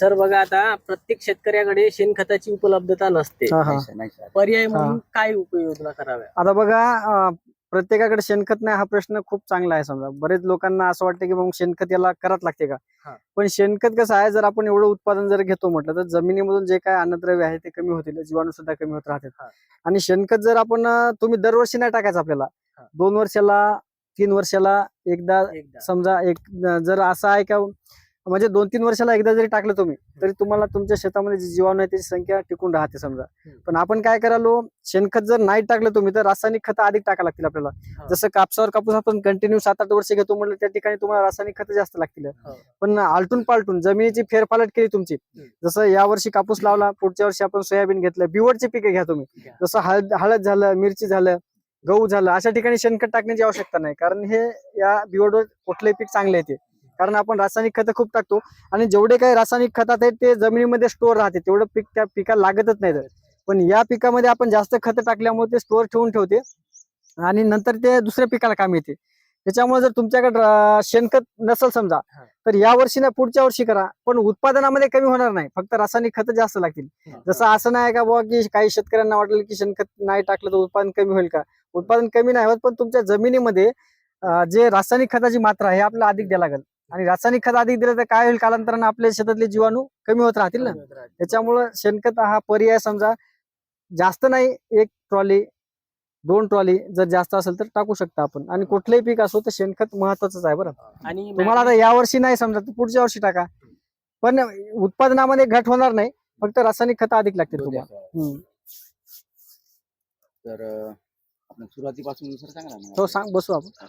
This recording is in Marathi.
सर बघा आता प्रत्येक शेतकऱ्याकडे शेणखताची उपलब्धता नसते. हा हा. नाही सर, नाही. सर. पर्याय म्हणून काय उपयोजना कराव्या? आता बघा अं, प्रत्येकाकडे शेणखत नाही हा प्रश्न खूप चांगला आहे समजा. बरेच लोकांना असं वाटतं की मग शेणखत याला करावं लागते का? हा. पण शेणखत कसं आहे जर आपण एवढं उत्पादन जर घेतो म्हटलं तर जमिनीमधून जे काय अन्नद्रव्य आहे ते कमी होतील जीवाणू सुद्धा कमी होत हा. राहतात आणि शेणखत जर आपण अं, तुम्ही दरवर्षी नाही टाकायचं आपल्याला. हा. दोन वर्षाला तीन वर्षाला एकदा एकदा. समजा एक जर असं आहे का म्हणजे दोन तीन वर्षाला एकदा जरी टाकलं तुम्ही तरी तुम्हाला तुमच्या शेतामध्ये जी जीवाणू आहे त्याची संख्या टिकून राहते समजा. पण आपण काय करालो शेणखत जर नाही टाकलं तुम्ही तर रासायनिक खत अधिक टाका लागतील आपल्याला. जसं कापसावर कापूस आपण कंटिन्यू सात आठ वर्ष घेतो म्हटलं त्या ठिकाणी तुम्हाला रासायनिक खत जास्त लागतील. पण आलटून पालटून जमिनीची फेरफालट केली तुमची जसं या वर्षी कापूस लावला पुढच्या वर्षी आपण सोयाबीन घेतलं बिवडची पिके घ्या तुम्ही. जसं हळद हळद झालं मिरची झालं गहू झालं अशा ठिकाणी शेणखत टाकण्याची आवश्यकता नाही कारण हे या बिवडवर कुठलंही पीक चांगले येते कारण आपण रासायनिक खतं खूप टाकतो आणि जेवढे काही रासायनिक खतात आहेत ते जमिनीमध्ये स्टोअर राहते. तेवढं पीक त्या पिकाला लागतच नाही पण या पिकामध्ये आपण जास्त खतं टाकल्यामुळे ते स्टोअर ठेवून ठेवते आणि नंतर ते दुसऱ्या पिकाला काम येते. त्याच्यामुळे जर तुमच्याकडे शेणखत नसेल समजा. तर या वर्षी नाही पुढच्या वर्षी करा. पण उत्पादनामध्ये कमी होणार नाही. फक्त रासायनिक खतं जास्त लागतील. जसं असं नाही का बुवा की काही शेतकऱ्यांना वाटलं की शेणखत नाही टाकलं तर उत्पादन कमी होईल का? उत्पादन कमी नाही होत पण तुमच्या जमिनीमध्ये जे रासायनिक खताची मात्रा आहे आपल्याला अधिक द्यावं लागेल. आणि रासायनिक खत अधिक दिलं तर काय होईल? कालांतरानं आपल्या शेतातले जीवाणू कमी होत राहतील ना? त्याच्यामुळं शेणखत हा पर्याय समजा जास्त नाही एक ट्रॉली दोन ट्रॉली जर जास्त असेल तर टाकू शकता आपण. आणि कुठलंही पीक असो तर शेणखत महत्वाचंच आहे बरं. आणि तुम्हाला आता या वर्षी नाही समजा पुढच्या वर्षी टाका. पण उत्पादनामध्ये घट होणार नाही फक्त रासायनिक खत अधिक लागतील तुम्हाला. तर सुरुवातीपासून तो सांग बसू आपण.